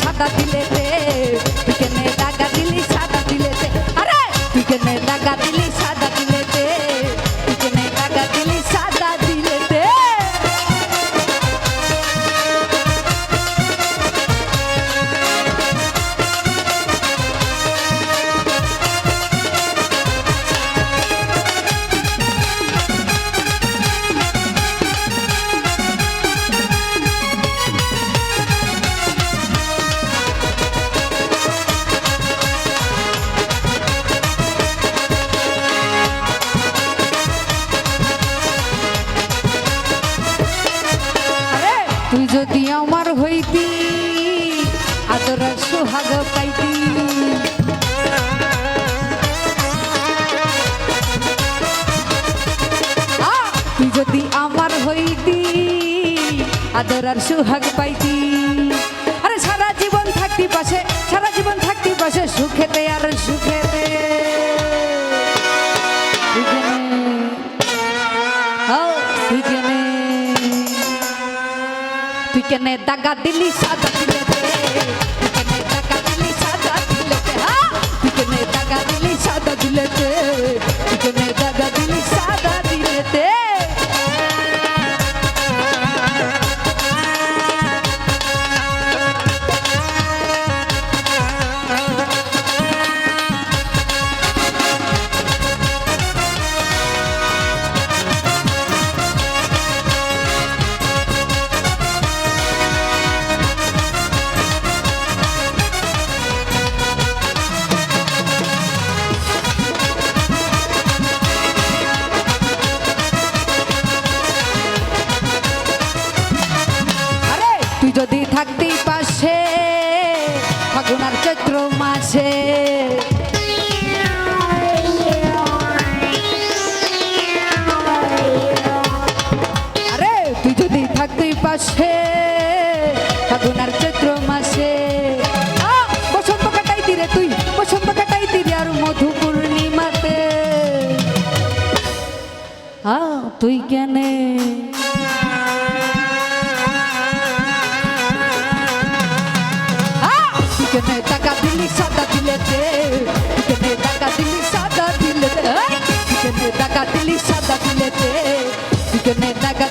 সাদা দিলে রে তুই কেনে দাগা দিলি সাদা দিলে রে আরে, তুই কেনে দাগা দিলি সাদা আদর সোহাগ পাইতি তুই যদি আমার হইতি, আদর আর সোহাগ পাইতি। আরে সারা জীবন থাকতি পাশে কেনে দাগা দিলি সাদা দিলে কেনে দাগা দিলি সাদা দিলে হ্যাঁ? কেনে দাগা দিলি সাদা দিলেতে ফাগুন আর চৈত্র মাসে। বসন্ত কাটাইতি রে তুই, বসন্ত কাটাইতি রে আর মধু পূর্ণিমাতে আ, তুই কেনে? কেনে টাকা দিলি, সাদা দিলেতে কেনে টাকা দিলি, সাদা দিলেতে কেনে টাকা দিলি, সাদা দিলেতে কেনে টাকা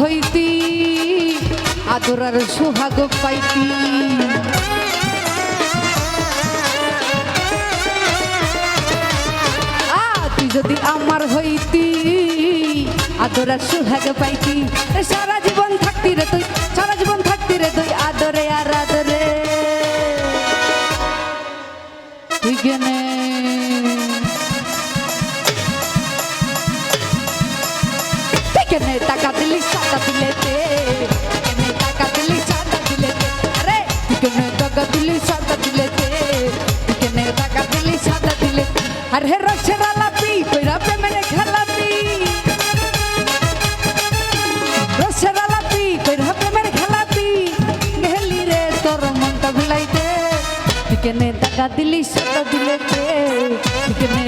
হইতি আদরার সুহাগ পাইতি। যদি আমার হইতি আদরার সোহাগ পাইতি। সারা জীবন টাকা দিলি সাদা দিলেতে কেনে টাকা দিলি সাদা দিলেতে আর হে রসের আলাপি কইরা প্রেমের খেলাপি রসের আলাপি কইরা প্রেমের খেলাপি গেলি রে তোর মনটা ভুলাইতে কেনে টাকা দিলি সাদা দিলেতে কেনে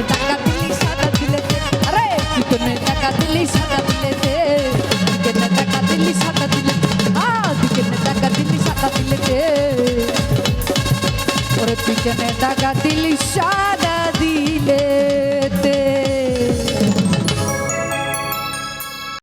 কেনে টাকা দিলি সাদা